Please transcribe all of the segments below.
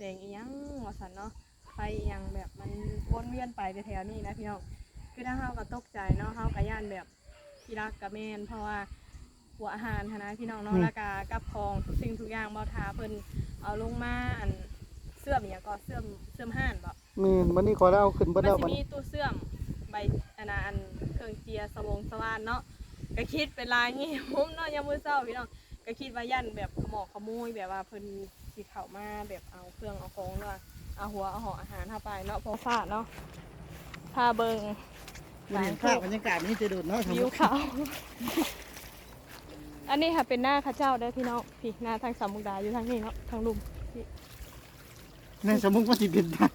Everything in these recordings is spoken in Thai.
เสียงอีหยังว่าสันเนาะไปอีหยังแบบมันวนเวียนไปแถวๆนี้นะพี่น้องคือถ้าเฮาก็ตกใจเนาะเฮาก็ย่านแบบพี่รักกับแม่นเพราะว่าหัวอาหารหั้นนะพี่น้องเนาะแล้วก็กับของทุกสิ่งทุกอย่างบ่ทาเพิ่นเอาลงมาอันเสื่อมอีหยังก็เสื่อมเสื่อมห้านบ่มีนวันนี้ขอได้เอาขึ้นมัเบิดนแล้วสิบัดมีตู้เสื่อมใบอันนะอันเครื่องเจียร์สวงสว่านเนาะก็คิดเป็นลายงี้มุมเนาะยามมื้อเช้าพี่น้องก็คิดว่ายันแบบขโมยขโมยแบบว่าเพิ่น สิเข้ามาแบบเอาเครื่องเอาของว่าเอาหัวเอาห่ออาหารเข้าไปเนาะพอฟาดเนาะพาเบิงมันเห็นภาพบรรยากาศนี้จะดูดเนาะวิวเขา อันนี้ค่ะเป็นหน้าข้าเจ้าได้อพี่น้องพี่หน้าทางสามมุกดาอยู่ทางนี้เนาะทางลุมพี่ในสมมุติว่าสิเป็นได้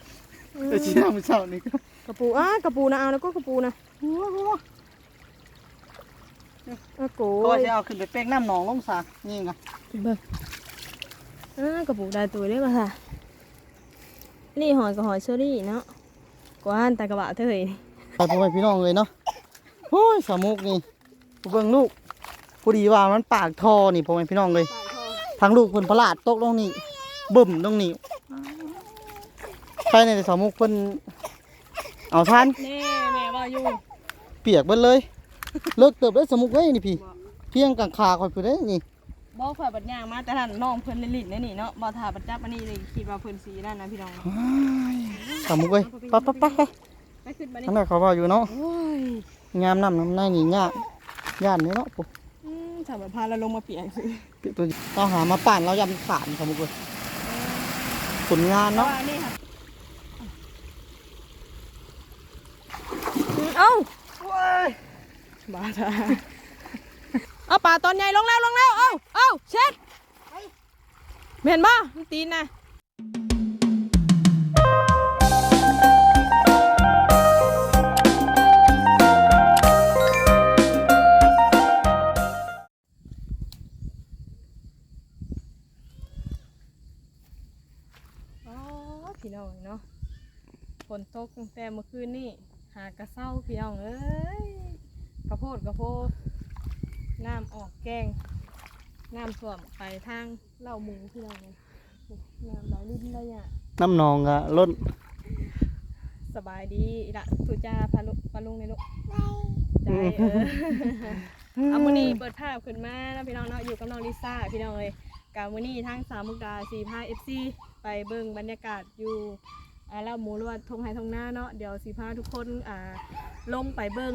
แต่ชีน้ามันเศร้านี่ก็กระปูอะกระปูนะเอาแล้วก็กระปูนะหัวหัวเออโกก็ยจะเอาขึ้นไปเป้งน้ำหนองลงสานี่ไงเบิ่งอ่า กระปุกได้ตัวได้ป่ะค่ะนี่หอยกับหอยเชอรี่เนาะกวานตากระบะเถอะเฮ้ยไปพ่อแม่พี่น้องเลยเนาะโอ้ยสามุกนี่เบิ่งลูกพอดีว่ามันปากทอนี่พ่อแม่พี่น้องเลยปากทองทางลูกเพิ่นพลาดตกลงนี่บึ้มตรงนี้ใช่ในสามุกเพิ่นเอาทานแน่แม่ว่าอยู่เปียกเบิดเลยเลิกเติบได้สามุกเว้ยนี่พี่ เพียงกลางขาคอยไปได้นี่ บ่ข่อยบัดย่างมาแต่ท่านน้องเพิ่นลิ้นๆแน่นี่เนาะบ่ทาบัดจับอันนี้เลยคิดว่าเพิ่นสีนั่นนะพี่น้องสามุกเว้ยไปไปไปไปไปขึ้นมานี่ทั้งนั้นเขาว่าอยู่เนาะโอ้ยงามน้ำน้ำในนี่ยากย่านนี่เนาะปุ๊บอืมสำหรับพาเราลงมาเปียกสิตัวเราหามาป่านเรายำขาดสามุกเว้ยผลงานเพราะเนาะว่านี่ค่ะอืมเอ้าบาทา เอาป่าตอนใหญ่ลงแล้วลงแล้ว เอาเอาเช็ดเห็นบ่มันตีนนะอ๋อพี่น้องเนาะฝนตกตั้งแต่เมื่อคืนนี่หากระเซ้าพี่น้องเอ้ยกระโพดกระโพด น้ำออกแกงน้ำท่วมไปทางเล่าหมูพี่น้องเลยโอ้น้ำไหลลิ้นได้ยะน้ำนองอะล้นสบายดีอีละสุจ้าพาลุพาลุงในลูกใจเออเอามือนี้เปิดภาพขึ้นมานะพี่น้องเนาะอยู่กับน้องลิซ่าพี่น้องเลยกับมือนี้ทั้งสามมุกดาสี่พาเอฟซีไปเบิ่งบรรยากาศอยู่อ่าเล่าหมูรวดทงไฮทงหน้าเนาะเดี๋ยวสีพาทุกคนอ่าลงไปเบิ่ง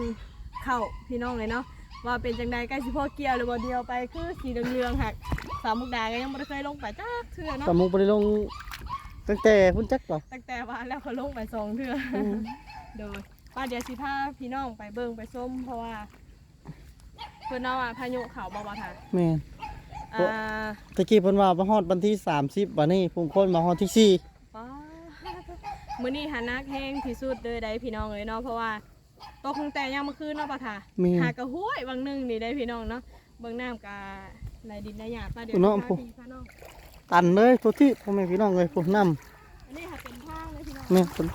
เข้าพี่น้องเลยเนาะ ว่าเป็นจังใดใกล้สิพ่อเกี่ยวหรือว่าเดียวไปคือสีเหลืองๆหักสามมุกดาก็ยังไม่ได้เคยลงไปจ้าเทื่อเนาะสามุกไปลงตั้งแต่พุ่นจักป่ะตั้งแต่ว่าแล้วเขาลงไปสองเทื่ออโดยป้าเดี๋ยวสิพาพี่น้องไปเบิ่งไปส้มเพราะว่าเพื่อนเอาอะพายุเขาบ่มาถ่ายแม่น อ่าตะกี้เพิ่นว่ามาฮอดวันที่ 30วันนี้พุ่งคนมาฮอดที่ ป้ามื้อนี้หานักแห้งที่สุดเลยได้พี่น้องเลยเนาะเพราะว่า ตกตั้งแต่ยังเมื่อคืนเนาะป้าถ่า4แม่นหากระห้วยบางหนึงนี่ได้พี่น้องเนาะเบิ่งน้ำกาในดินในหยาดป้าเดี๋ยวเนาะพาพี่พาน้องตันเลยทุกที่พ่อแม่พี่น้องเลยพุ่นน้อันนี้ค่ะเป็นทางเลยพี่น้องำแม่นพุ่น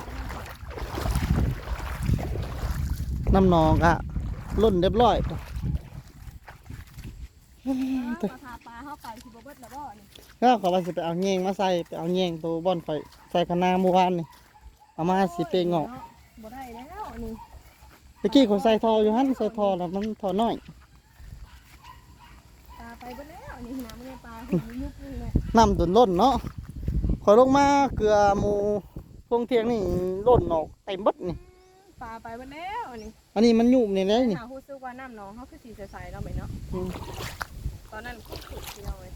น้ำนองอะล้นเรียบร้อยพุ่นปลาทาปลาเข้าไปคือบ่เบิดแล้วบ่นี่ก็ขอว่าสิไปเอาแยงมาใส่ไปเอาแยงตัวบ่อนข่อยใส่คณะเมื่อวานนี่เอามาสิเปงอกบ่ได้แล้วอันนี่ ตะกี้เขาใส่ทออยู่หั่นใส่ทอแล้วมันทอน้อยปลาไปเบิดแล้วอันนี่น้ำมันปลาหูยุบนี่แหละน้ำจนล้นเนาะขอยลงมาเกลือหมูพวงเทียงนี่ล้นออกเต็มเบิดนี่ ปลาไปเบิดแล้วอันนี้อันนี้มันยุ่มนี่เลยนี่ หาฮู้สึกว่าน้ำหนองเขาคือสีใสๆเนาะแม่เนาะอืม ตอนนั้นก็ขุดที่เราเลย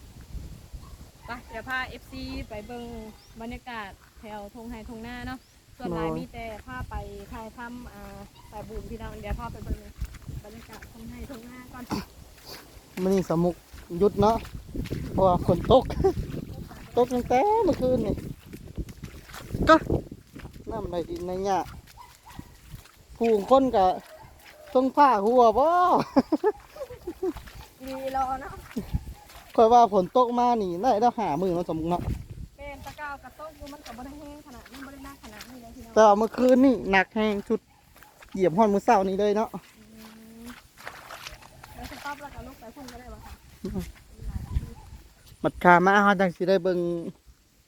ไปเดี๋ยวพา FC ไปเบิ่งบรรยากาศแถวทงไฮทงหน้าเนาะ ส่วนหลายมีแต่พาไปถ่ายทำอ่าสายบุญพี่น้องเดี๋ยวพาไปเบิ่งบรรยากาศทงไฮทงหน้าก่อนมันนี่สมุกหยุดเนาะเพราะว่าฝนตก ตกตั้งแต่เมื่อคืนนี่ก็น้ำในดินในหญ้าผู้คนกะต้องผ้าหัวบ่ดีรอเนาะค่อยว่าฝนตกมานี่ได้แล้วหามือเนาะสมมุติเนาะ แต่ว่าเมื่อคืนนี่หนักแห้งชุดเหยียบห้อนมือเศร้านี่เลยเนาะมแล้วสต๊อปแล้วก็ลูกไปพุ่นก็ได้ป่ะคะบัดขามาเฮาจังสิได้เบิ่ง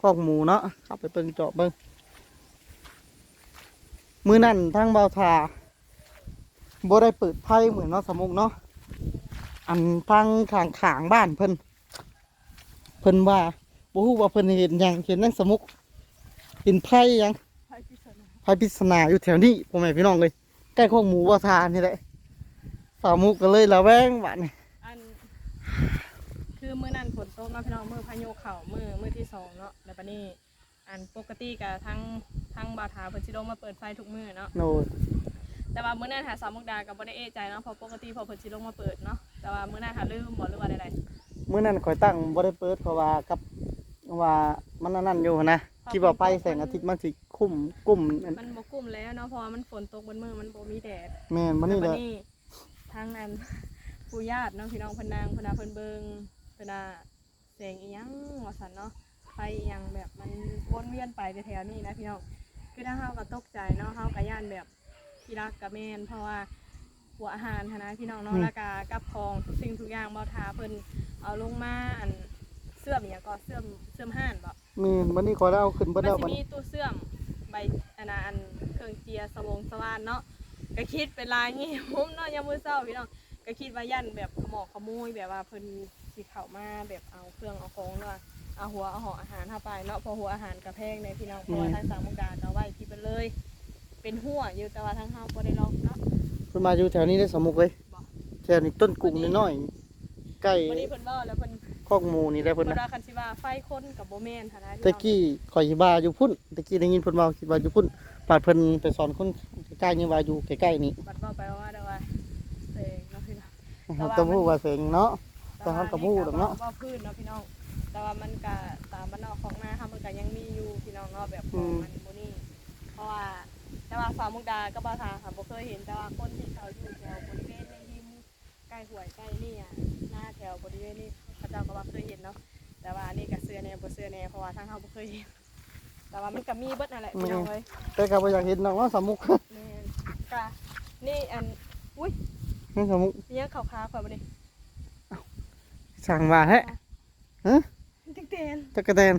คอกหมูเนาะเข้าไปเบิ่งเจาะเบิ่งมือนั่นทางเบาทาบ่ได้เปิดไพ่เหมือนเนาะสมุกเนาะอันทางขางขางบ้านเพิ่นเพิ่นว่าบ่ฮู้ว่าเพิ่นเห็นหยังเห็นนั่งสมุกเห็นไพ่ยัง ไพ่พิศนาไพ่ปริศนาอยู่แถวนี้พ่อแม่พี่น้องเลยใกล้คอกหมูเบาทานี่แหละสาวมุกก็เลยระแวงบ้านนี่อัน คือมื้อนั้นฝนตกเนาะพี่น้องมื้อพายุเข้ามื้อมื้อที่สองเนาะแล้วบัดนี้อันปกติกับทั้งทั้งบาทาเพิ่นสิลงมาเปิดไฟทุกมื้อเนาะโน่นแต่ว่ามื้อนั้นหาสาวมุกดาก็บ่ได้เอะใจเนาะเพราะปกติพอเพิ่นสิลงมาเปิดเนาะแต่ว่ามื้อนั้นหาลืมบ่หรือว่าใดมื้อนั้นข่อยตั้งบ่ได้เปิดเพราะว่ากับว่ามันอันนั่นอยู่นะคิดว่าไฟแสงอาทิตย์มันสิ คุ้มกุ้มอันๆมันบ่กุ้มแล้วเนาะเพราะว่ามันฝนตกบนมื้อมันบ่มีแดดแม่นมาแล้นี่วเลบัดยนี้ทางอันปู่ญาติเนาะพี่น้องเพิ่นนางเพิ่นน่ะเพิ่นเบิ่งเพิ่นน่ะแสงอีหยังว่าซั่นเนาะไฟอีหยังแบบมันวนเวียนไปแถวๆนี้นะพี่น้องคือถ้าเฮาก็ตกใจเนาะเฮาก็ย่านแบบที่รักกับแม่นเพราะว่าหัวอาหารหั้นนะพี่น้องเนาะแล้วก็กับของทุกสิ่งทุกอย่างบ่ทาเพิ่นเอาลงมาอันเสื่อมอีหยังก็เสื่อมเสื่อมห้านบ่ แม่นมานี่ข่อยได้เอาขึ้นมัเบินดแล้วสิบัดมีตู้เสื่อม ใบอันนะอันเครื่องเจียร์สวงสว่านเนาะก็คิดเป็นลายงี้มุมเนาะยามมื้อเช้าพี่น้องก็คิดว่ายันแบบขโมยขโมยแบบว่าเพิ่นสิเข้ามาแบบเอาเครื่องเอาของเนาะเอาหัวเอาห่ออาหารเข้าไปเนาะเพอหัวอาหารกระแพงในพี่น้องเพราะว่าทางสามมุกดาเอาไว้ที่เป็นเลย เป็นหัวอยู่แต่ว่าทางเฮาบ่ได้ล็อกเนาะเพิ่นมาอยู่แถวนี้ได้สมุกเลยบ่แถวนี้ต้นกุ้งน้อยๆใกล้วันนี้เพิ่นเว้าแล้วเพิ่น คอกหมูนี่ได้เพิ่เพิ่นนนะว่าคันสิว่าไฟคนกับบ่แม่นหันนะพี่ตะน้องกี้ข่อยสิว่าอยู่พุ่นตะกี้ได้ยินเพิ่นเว้าคิดว่าอยู่พุ่นปาดเพิ่นไปสอนคนใกล้ๆนี่ว่าอยู่ใกล้ๆนี่บัดเว้าไปว่าเด้อว่าเสงเนาะพี่น้องเฮาต้องรู้ว่าเสียงเนาะแต่เขาก็พูดหรอกเนาะว่าพื้นเนาะพี่น้องแต่ว่ามันก็ตามบ้านนอกของหน้าค่ะมันก็ยังมีอยู่พี่น้องเนาะแบบของมันโมนี่เพราะว่าแต่ว่าสาวมุกดาก็บ่ทางค่ะบ่เคยเห็นแต่ว่าคนที่เขาอยู่แถวบริเวณในริมใกล้ห้วยใกล้นี่อะหน้าแถวบริเวณนี้ เขาเจ้าก็ว่าเคยเห็นเนาะแต่ว่าอันนี่ก็เสื้อแน่บ่เสื้อแน่เพราะว่าทางเฮาบ่เคยเห็นแต่ว่ามันก็มีเบิดนั่นแหละพี่น้องเอ้ยแต่ก็บ่อยากเห็นน้องว่าสมุกแม่นก็นี่อันอุ้ยนี่สมุกมีหยังขาวๆข่อยบ่นี่สั่งว่าแฮะติ๊กเตนจักรแตน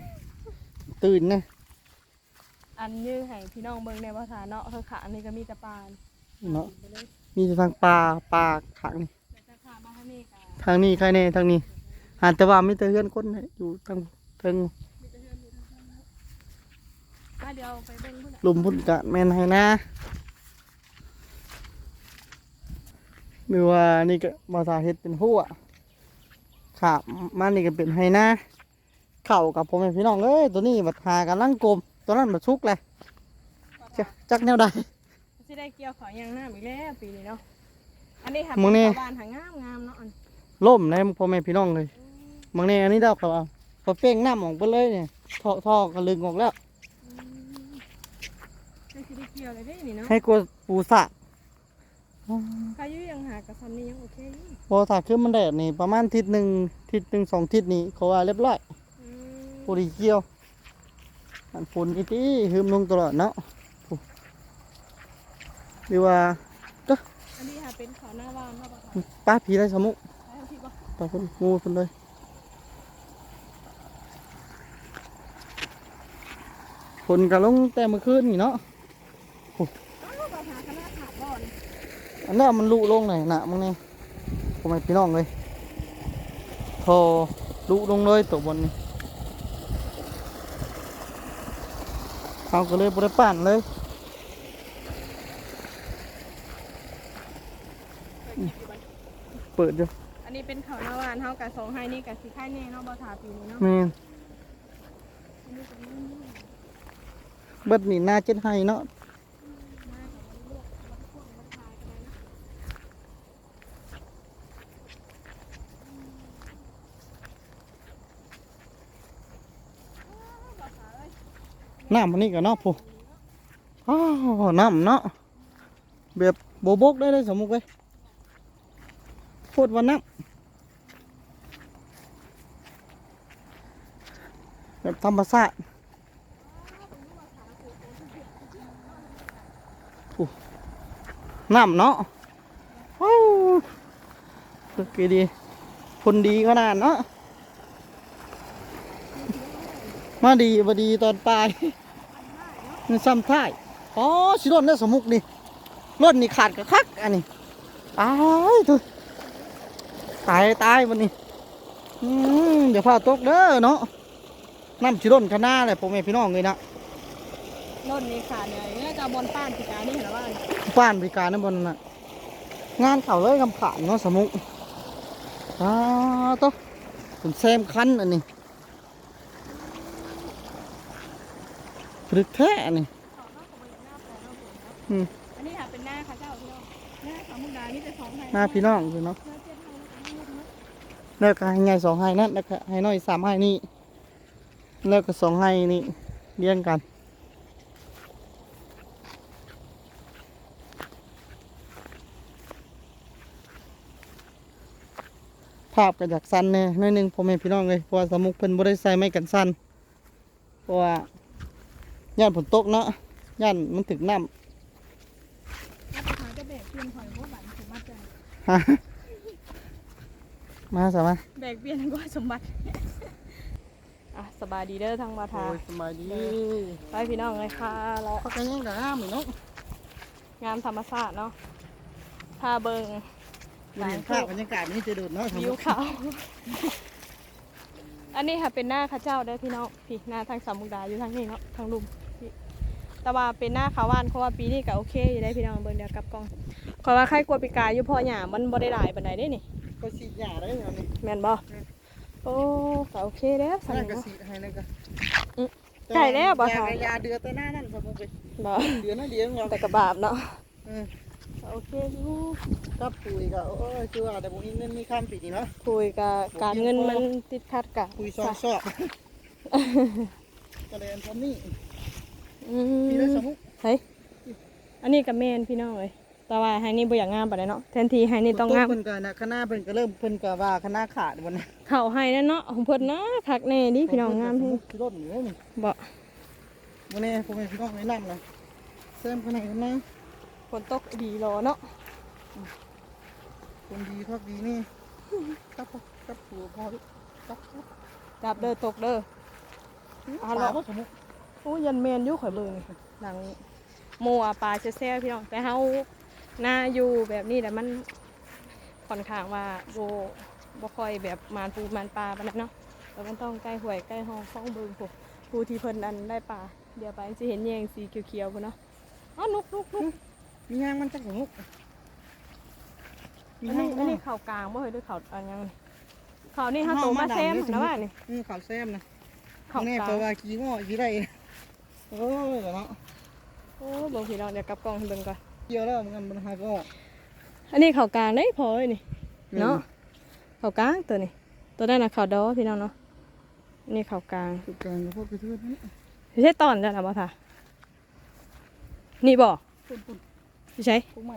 ตื่นนะอันยื้อให้พี่น้องเบิ่งในภาษาเนาะคือขาอันนี้ก็มีแต่ปลาเนาะไปเลยมีแต่ทางปลาปลาขังนี่แต่ถ้าขามาทางนี้ก็ทางนี้ใครแน่ทางนี้ หาแต่ว่ามีแต่เฮือนคนให้อยู่ทางทางมีแต่เฮือนอยู่ทางนั้นเนาะอะเดี๋ยวไปเบิ่งพุ่นน่ะหลุมพุ่นกะแม่นให้นะหรือว่านี่ก็มาสาเฮ็ดเป็นหัวขามานี่ก็เป็นให้นะเข่ากับพ่อแม่พี่น้องเอ้ยตัวนี้บัดหากันลังกลมตัวนั้นบัดชุกเลยจักจักแนวใด สิได้เกี่ยวขอยางน้ำอีกแล้วปีนี้เนาะ อันนี้ค่ะมื้อนี้เป็ชาวบ้านหางามงามๆเนาะอันล่มเลยพ่อแม่พี่น้องเลย บางนี่อันนี้ดอกเขาเอาเขาเป้งน้ำออกไปเลยเนี่ยท่อท่อกระลึงออกแล้วได้สิได้เกี่ยวเลยเด้นี่เนาะให้กลัวปูสะใครอยู่ยังหากระซำนี้ยังโอเคอยู่พอสาขึ้นมันแดดนี่ประมาณทิศหนึ่งทิศหนึ่งสองทิศนี้เขาว่าเรียบร้อยอืมปูดีเกี่ยวอันฝนอีตี้หืมลงตลอดเนาะโอ้หรือว่าอันนี้ค่ะเป็นขาวหน้าวานเนาะบ่ค่ะป้าผีไรสมุกไปทางที่บ่ป้าคนงูคนเลย นกะลงแต่เมื่อคืนนี่เนาะอ้าวบ่หาคณะขาดบ่อนอันนั้นมันลุลงไหนอยหนะมึงนี่ผมไม่พี่น้องเลยพอลุลงเลยตัวบนนี่เอาก็เลยบริป่านเลยเปิดคลิปอยู่บ่เปิดอยู่อันนี้เป็นขาวหน้าวานเฮากับสองให้นี่กับสิค่ายแน่เนาะบ่ทาปีนี้เนาะแม่นอันนี้ เป็นนี่นี่เบิดนี่หน้าเจ็ดให้เนาะมากับบ่ได้ลวกบ่ได้คั่วบ่ได้ทายกันเลยนะอ้าวบ่ทาเอ้ยน้ำมันนี่กับเนาะผู้อ้าวน้ำเนาะแบบโบบกได้เลยสมมุติเลยพูดว่าน้ำแบบธรรมชาติ น้ำเนาะว้าวสุดดีคนดีขนาดเนาะมาดีบดีตอนปลายนี่ซ้ำท้ายอ๋อสิรถนี่สมุกนี่รถนี่ขาดกระคักอันนี้ตายทุตายตายวันนี้เดี๋ยวพาตกเด้อเนาะน้ำสิร่นขนาดเลยพ่อแม่พี่น้องเลยนะรถนี้ขาดเนี่ยเนี่ยจะบอลป้านพิการนี่เห็นหรือว่า ป้านบริการนั่นบนน่ะงานเขาเลยคำขานเนาะสมุกอ้าวโต๊ะเป็นแซมคันอันนี้พรึกแท้อันนี้อืมอันนี้ค่ะเป็นหน้าค่ะเจ้าพี่น้องหน้าสามมุกดานี่จะสองไงหน้าพี่น้องคือเนาะหน้าเจ็ดไฮแล้วก็หน้าเจ็ดไฮแล้วก็ให้ไงสองให้นั่นแล้วก็ให้น้อยสามให้นี่แล้วก็สองให้นี่เรียงกันาพก็อยากสั้นแน่น้อยหนึงพ่อแม่พี่น้องเลยเพราะว่าสมุกเพิ่นบ่ได้ใส่ไม้กันสั้นเพราะว่าย่านฝนตกเนาะย่านมันถึกน้แล้วไปหาจะแบกเปลี่ยนหอยพวกบัตรสมบัติจ้ะำฮะมาสามาแบกเปลี่ยนก็สมบัติอะสบายดีเด้อทางมาทาโอ้ยสบายดีไปพี่น้องเลยค่ะเลาะพักกันยังกับห้ามอยู่เนาะงานธรรมศาสตร์เนาะพาเบิง มันเห็นภาพบรรยากาศนี้จะดูดเนาะสวิมุวกเขาอันนี้ค่ะเป็นหน้าข้าเจ้าเด้อพี่น้องพี่หน้าทางสามมุกดาอยู่ทางนี้เนาะทางลุมพี่แต่ว่าเป็นหน้าขาวานเพราะว่าปีนี้ก็โอเคอยู่ได้พี่น้องเบิ่งเดียวกลับกล้องขอยว่าใครกลัวปีกายอยู่เพอหยามันบ่ได้หลายปานใดเด้นี่ก็สีดหญ้าได้อันนี้แม่นบ่โอ้ก็โอเคเด้อสั่นนั่นก็เนาะสีให้นั่นก็อืมไก่แล้วบ่ยาทานยาเดือดแต่หน้านั่นสมุกไปบ่เดือนนั่นเดียวเราแต่กระบาบเนาะเออ โอเคอยู่กับปุ๋ยก็โอ้ยคือว่าแต่ผมนี่มีคำปิดนี่เนาะ คุยกับการเงินมันติดขัดกะคุยซอกซอกก็เลยอันพร้อมนี่อืมีได้มสมุกเฮ้ยอันนี้กับแม่นพี่น้องเลยแต่ว่าไฮนี่บ่อยากงามปานใดเนาะแทนที่ไฮนี่ต้องงาม เพิ่นก็นะคณะเพิ่นก็เริ่มเพิ่นก็ว่าคณะขาดวันนี้เข่าให้นั่นเนาะของเพิ่นนะคักแน่ดิพี่น้องงามให้ที่รถอยู่นี่บ่วันนี้ผมให้พี่น้องแนะนำเลยเสริมคนไหนกันนะ ฝนตกดีรอเนาะคนดีทักดีนี่กับกับผัวพอกับกับจับเด้อตกเด้อปอ่าลาเราบ่สมุกโอ้ยันแมนอยู่ข่อยเบิ่งนี่หนังโมอาปลาเซ่ๆพี่น้องแต่เฮาหน้าอยู่แบบนี้แต่มันค่อนข้างว่าโบบ่ค่อยแบบมานปูมานปลาปานนั้นเนาะแต่มันต้องใกล้ห้วยใกล้ห้องฟ้องเบิ่งพวกผู้ที่เพิ่นอันได้ปลาเดี๋ยวไปสิเห็นแยงสีเขียวๆพุ่นเนาะอ๋อนุกนุกนุก มีงานมันจักสมุกอันนี้อันนี้ข่าวกลางบ่เฮ้ยด้วยข่าวอันยังนี่ข่าวนี่ฮะโตมาแซมนะว่านี่อืมข่าวแซมนะข่าวแน่กลาเพราะงว่ากี่ง้อกี่ไรโอ้ยเนาะโอ้บางทีเราเดี๋ยวกลับกล้องให้เบิ่งก่อน เกี่ยวแล้วมันมันหาก็ อันนี้ข่าวกลางได้พอเลยนี่เนาะข่าวกลางตัวนี้ตัวนั้นน่ะข่าวดอพี่น้องเนาะอันนี้ข่าวกลางสุดการกับพวกกระเทือนนี่ไม่ใช่ตอนจ้ะนะบ่ท่านี่บ่ปุ่นปุ่นไม่ ใช่พวกใหม่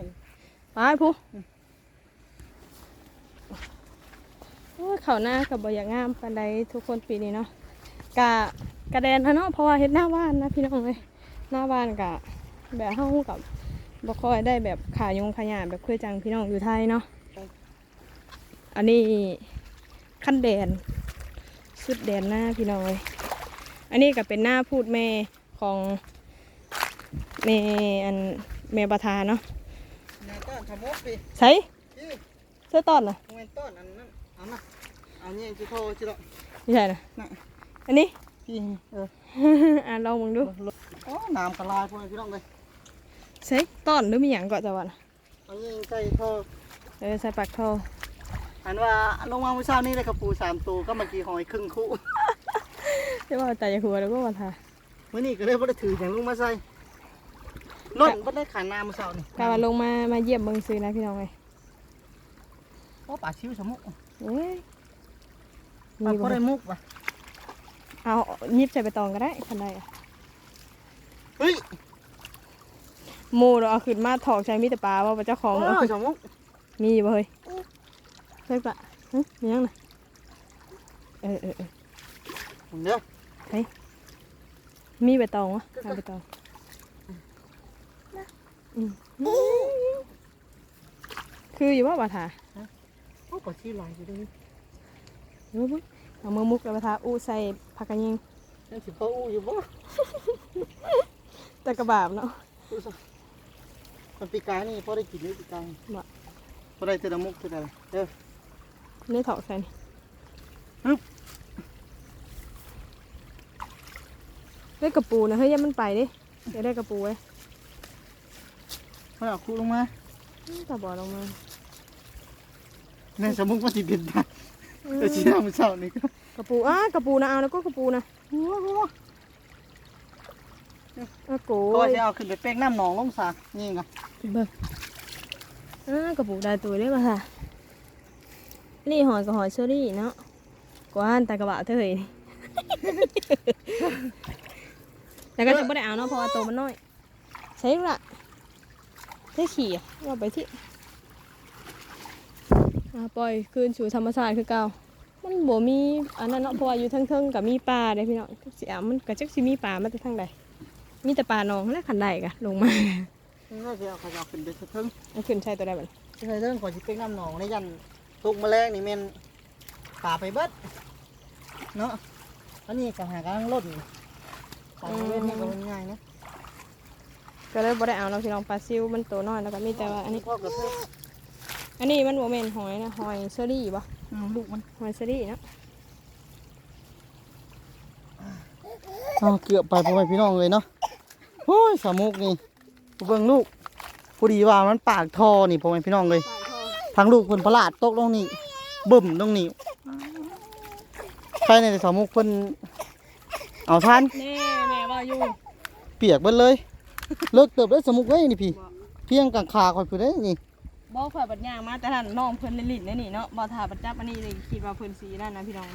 ไปผู้โอ้ยข่าวหน้ากับบ่อยากงามปานใดทุกคนปีนี้เนาะกะกระแดนนะเนาะเพราะว่าเฮ็ดหน้าบ้านนะพี่น้องเลยหน้าบ้านกะแบบเฮากับบ่ค่อยได้แบบขายงขยะแบบเคยจังพี่น้องอยู่ไทยเนาะอันนี้ขั้นแดนสุดแดนหน้าพี่น้องเลยอันนี้ก็เป็นหน้าพูดแม่ของแม่อัน แม่ประธานเนาะงานต้อนขมุกพี่ใช่ยี่เสื้อตอนน่ะงานต้อนอันนั้นเอามาเอาเนี่ยจะโทรจิโร่ไม่ใช่น่ะน่ะอันนี้พี่เอออ่าลองมึงดูโอ้น้ำกระลายพวกพี่น้องเลยใช่ตอนหรือมีหยังก็จะว่าน่ะเอาเนี่ยใส่โทรเออใส่ปากท่ออันว่าลงมาเมื่อเช้านี้เลยกระปูสามตัวก็เมื่อกี้หอยครึ่งคู่ใช่ว่าแต่อย่าหัวแล้วก็ว่าทามื่อนี้ก็เลยบ่ได้ถืออย่างลุงมาใส่ รถบ่ได้ขายน้ำมื้อเช้านี่กาว่าลงมามาเยี่ยมเบิ่งซื้อนะพี่น้องเลยโอ้ป่าชิวสมุกเอ้ยป่ามีบ่บ่ได้มุกว่ะเอายิบใส่ใบตองก็ได้คันใดอะเฮ้ยหมูเราเอาขึ้นมาถอกใช้มีแต่ปลาว่าเจ้าของโอ้เอาขึ้นสมุกมีอยู่บ่เฮ้ยใช่ปะหึมียังน่ะเออเออเออเดี๋ยวมีใบตองวะเอาใบตองอืม คืออยู่ว่าบาทาโอ้ป่าชิวหลายอยู่เด้อรู้มั้ยเอามือมุกแล้วบาทาอู้ใส่ผักกระยิงเนั่นสิพ่ออู้อยู่บ่แต่กระบาบเนาะดูซะมันปีกายนี่พ่อได้กินนี่ปีกายบ่พ่อได้เทละมุกเท่าไหร่เด้อนี่ถอกใส่นี่ฮึบเฮ้ยกระปูนะเฮ้ยอยัมันไปดิอย่าได้กระปูเว้ ยพ่อเอาคู่ลงมาตาบอดลงมาในสมุกมันสิเด็ดได้เดี๋ยวสิน้ำมันเศร้านี่ก็กระปูอ้ากระปูนะเอาแล้วก็กระปูนะหัวหัวอ้าโกพ่อยยจะเอาขึ้นไปเป้งน้ำหนองลงสานี่ไงเบิ่งอ้ากระปูได้ตัวได้ป่ะค่ะนี่หอยกับหอยเชอรี่เนาะกวานตากระบะเธอเฮ้ยแล้วก็จะไม่ได้เอาเนาะเพราะว่าตัวมันน้อย ใช่ละ ใช่ขี่อะว่าไปที่อ่าปล่อยคืนสู่ธรรมชาติคือเก่ามันบ่มีอันนั้นเนาะเพราะว่าอยู่เทิงๆกับมีปลาเด้พี่น้องเสียมันก็จักสิมีปลามาแต่ทางใดมีแต่ปลาหนองและขันใดกะลงมาน่าจะเอาขยะขึ้นไปสักเทิงเอาขึ้นใช่ตัวได้บ่ล่ะใช่เรื่องก่อนสิเป้งน้ำหนองในยันทุกแมลงนี่แม่นป่าไปเบิดเนาะอันนี้ก็หากำลังล่นป่าไปเบิดนี่ก็มันง่ายนะ ก็เลยบ่ได้เอาเราพี่น้องปลาซิวมันตัวน้อยแล้วก็มีแต่ว่าอันนี้พ่อกับเพื่อนอันนี้มันบ่แม่นหอยนะหอยเชอรี่บ่อืมลูกมันหอยเชอรี่เนาะอ้าวเกือบไปพ่อแม่พี่น้องเลยเนาะโอ้ยสามุกนี่เบิ่งลูกพอดีว่ามันปากทอนี่พ่อแม่พี่น้องเลยทางลูกเพิ่นประหลาดตกลงนี่บึ้มตรงนี้ใครในสามุกเพิ่นเอาทันแน่แม่ว่าอยู่เปียกเบิดเลย เลิกเติบได้สามุกเลยนี่พี่ เพียงกลางขาคอยผู้ได้นี่บ่ข่อยบัดย่างมาแต่ท่านน้องเพิ่นลิ้นๆนี่เนาะบ่ถ้าบัดจับอันนี้เลยคิดว่าเพิ่นสีนั่นนะพี่น้อง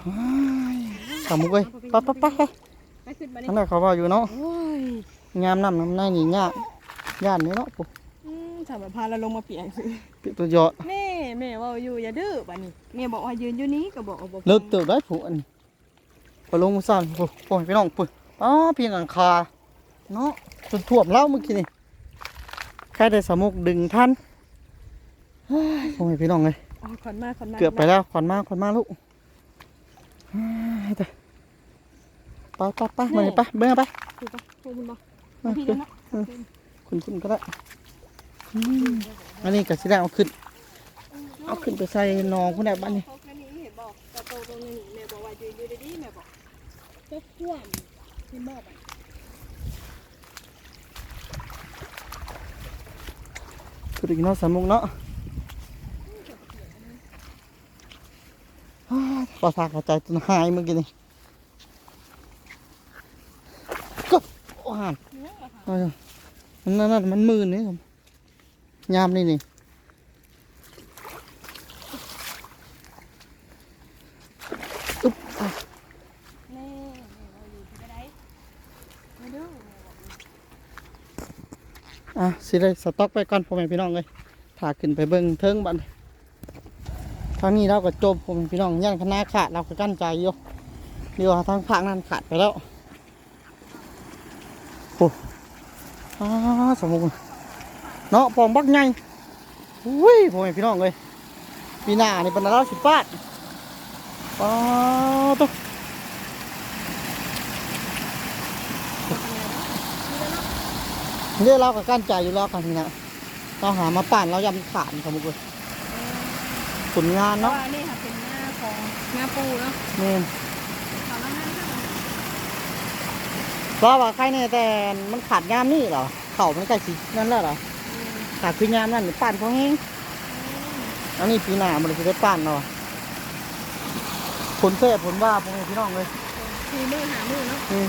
สามุกเลยไปไปไปไปไปขึ้นมานี่นั่นแหละเขาว่าอยู่เนาะโอ้ยงามน้ำน้ำในนี่ยากย่านนี่เนาะปุ๊อืมถ้าแบบพาเราลงมาเปียกสิเปียกตัวยอดแม่แม่เว่าอยู่อย่าดื้อบัดนี้แม่บอกว่ายืนอยู่นี้ก็บอกว่าบ่เลิกเติบได้ผู้อันนี้พอลงมาสั่นปุ๊โอ้ยพี่น้องปุ๊อ๋อเพียงกลางขาเนาะ จนท่วมแล้วเมื่อกี้นี่แค่ได้สามุกดึงทันเฮ้ยโอ้ยพี่น้องเลยอ๋อขอนมาขอนมาเกือบไปแล้วขอนมาขอนมาลูกเฮ้ยแต่ไปไปไปมาเลยไปเบิ่งเอาไปถูกปะถูกบุญบ่เออพี่แล้วเนาะคุณคุณก็ได้อืมอันนี้ก็สิได้เอาขึ้น เอาขึ้นไปใส่หนองคุณได้บ้านนี้เขาแค่นี้เห็นบอกแต่โตตรงนี้แม่บอกว่ายืนอยู่ดีๆแม่บอกเจ้าข่วมเห็นบอกอะ คืออีกเนาะสามมุกเนาะอ้าสาษาเข้าใจจนหายเมื่อกี้นี่ก็โอหันมันนั่นนั่นมันมืนนี่ครับยามนี่นี่อุ๊บอะ แม่แม่ว่าอยู่ที่ไหนไม่ดื้อแม่บอก สิได้สต็อกไปก่อนพ่อแม่พี่น้องเลยถาขึ้นไปเบิ่งเทิงบันทางนี้เราก็จบพ่อแม่พี่น้องย่านคณะขาดเราก็กั้นใจอยู่เดี๋ยวทางภาคนั้นขาดไปแล้วโอ้อาสมมุติเนาะปองบักไงอุ้ยพ่อแม่พี่น้องเลยปีหน้านี่เป็นเราสิบบาทป้าตุ๊ เดี๋ยวเราก็กั้นใจอยู่แล้วกันทีนะเราหามาปั่นเรายำขาดสมมุติเลยผลงานเพราะเนาะว่านี่ค่ะเป็นหน้าของหน้าปูเนาะนี่ถามว่าหน้าค่ะเพราะว่าใครเนี่ยแต่มันขาดงามนี่เหรอเข่ามันใกล้สินั่นแล้วเหรอขาดคืองามนั่นหรือปั่นเขาเองอันนี้ปีหน้ามันจะได้ปั่นเนาะผลเสียผลว่าพวกนี้พี่น้องเลยคือมือหามือเนาะนี่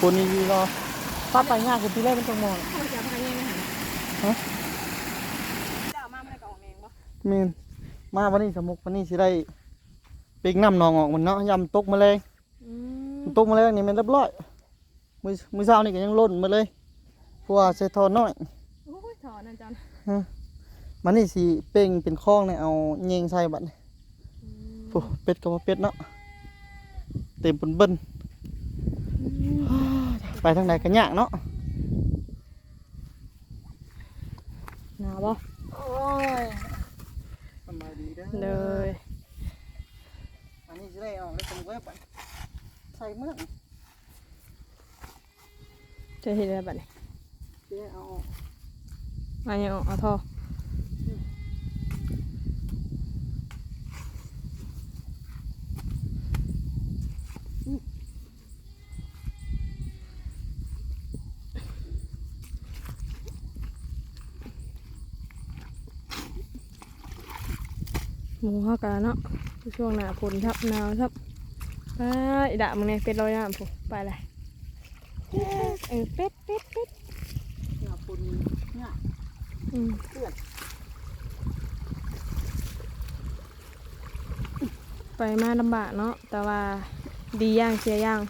ผลนี้เนาะถ้าไปง่ายคือปีแรกมันต้องมองเขาจะพายังไงหาฮะจะเอามาไม่ได้กับออกเองปะเมนมาวันนี้สมุกวันนี้สิได้ปีกน้ำหนองออกมันเนาะยำตกแมาเลยอืมตกมาแล้วนี่มันเรียบร้อยมือมือเช้านี่ก็ยังล่นมาเลยเพราะว่าใส่ทอนน้อยโอ้ยถอนอาจารย์มันนี่สิเป่งเป็นคล้องเนี่ยเอาเยงใส่บัดนี่โอ้เป็ดก็ว่าเป็ดเนาะเต็มเป็นเบิ้น ไปทางไหนกันยากเนาะหนาวปะโอ้ยสบายดีเด้อเลยอันนี้สิได้ออกได้สมุกไว้บัดใส่เมื่อจะเห็นอะไรแบบนี้เจ๊เอาออกมาเนี่ยเอาท่อ หมูเข้ากันเนาะช่วงหน้าฝนทับหนาวทับไปอีดะมึงเนี่ยเป็ดลอยน้ำผูไปเลยเออเป็ดเป็ดเป็ดเนี่ยปุ่นเนี่ยอืมเพื่อนไปมาลำบากเนาะแต่ว่าดีย่างเสียย่าง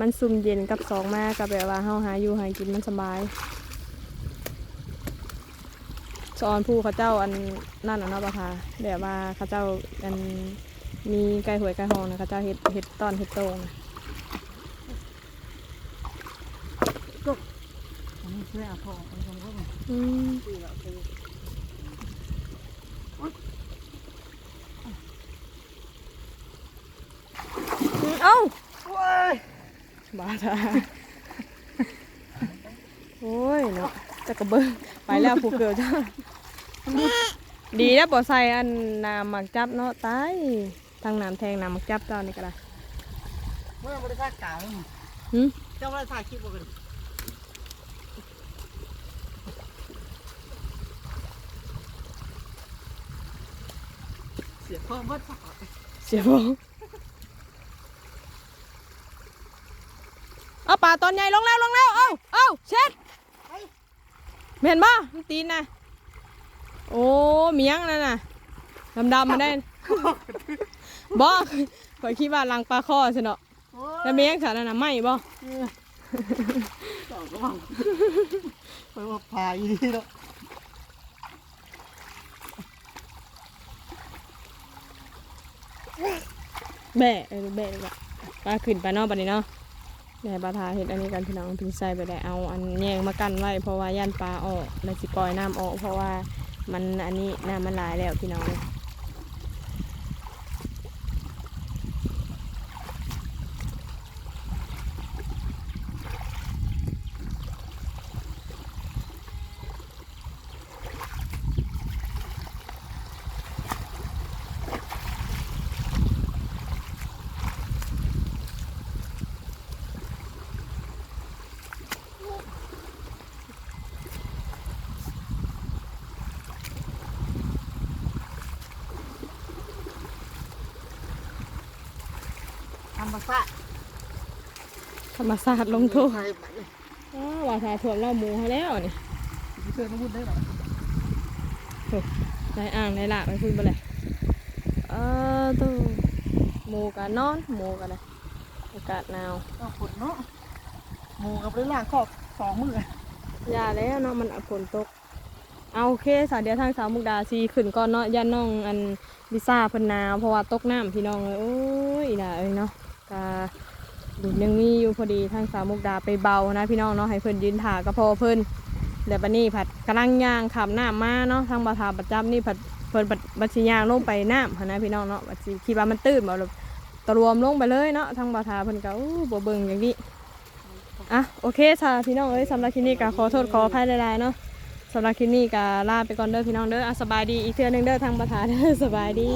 มันซุ่มเย็นกับสองมากกับแบบว่าเฮาหาอยู่หากินมันสบาย สอนผู้เขาเจ้าอันนั่นน่ะเนาะปะพาแบบว่าเขาเจ้าอันมีไก่หวยไก่หองนะเขาเจ้าเฮ็ดเฮ็ดตอนเฮ็ดโตงนะอันนี้ช่วยเอาพอไปตรงนู้นอืมดีแล้วคือเอ้าว้ายบาทาโอ้ยเนาะจะกระเบิ้งไปแล้วผู้เกิดจ้า ดีแล้วบ่ใส่อันน้ำหมักจับเนาะตายทางน้ำแทงน้ำหมักจับเจ้านี่ก็ได้เมื่อไม่ได้ถ่ายกลางหึเจ้าไม่ได้ถ่ายคลิปบ่กันเสียเพิ่มวัดฝาเสียบ่เอาป่าตอนใหญ่ลงแล้วลงแล้ว เอ้าเอ้าเช็ดเห็นบ่มันตีนนะ โอ้เมียงนั่นน่ะดำๆมาได้บ่ข่อยคิดว่าลังปลาข้อซะเนาะโอ้แล้วเมียงสารนั่นน่ะไหม่บ่ยเจ้าก็ว่าไปว่าพายดีเนาะแบะเออแบะดีกว่าปลาขึ้นไปเนอกบัดนี้เนาะแม่ปลาทาเห็ดอันนี้กันพี่น้องพี่ใส่ไปได้เอาอันแยงมากันไว้เพราะว่าย่านปลาออกแล้วสิปล่อยน้ำออกเพราะว่า มันอันนี้น้ำมันลายแล้วพี่น้อง ทำมาซะธรรมศาสตร์ลงโทษใครไปอ้าวว่าทาถ่วมเล่าหมูให้แล้วนี่เชื่อน้องบุญได้หรอในอ่างในหลากไปคุยไปเลยเออตัวหมูกันนอนหมูกันเลยอากาศหนาวก็ฝนเนาะหมูกับเรื่องล่างข้อสองมืออย่าแล้วเนาะมันฝนตก เอาโอเคสาวเดียวทางสาวมุกดาซีขึ้นก่อนเนาะย่าน้องอันลิซ่าเพิ่นหนาวเพราะว่าตกน้ำพี่น้องเลยโอ้ยอีน่าเอ้ยเนาะ กาดุดยังมีอยู่พอดีทางสาวมุกดาไปเบานะพี่น้องเนาะให้เพิ่นยืนถ่าก็พอเพิ่นเดี๋ยวบัดนี้ผัดกำลังย่างขามน้ำมาเนาะทางบาทาประจับนี่ผัดเพิ่นบัดบัดสิย่างลงไปน้ำนะพี่น้องเนาะบัดสิคิดว่ามันตื้นบ่ตรวมลงไปเลยเนาะทางบาทาเพิ่นก็อู้บ่เบิ่งอย่างนี้อะโอเคค่ะพี่น้องเอ้ยสำหรับคลิปนี้ก็ขอโทษขออภัยหลายๆเนาะสำหรับคลิปนี้ก็ลาไปก่อนเด้อพี่น้องเด้ออะสบายดีอีกเทื่อหนึงเด้อทางประธาเด้อสบายดี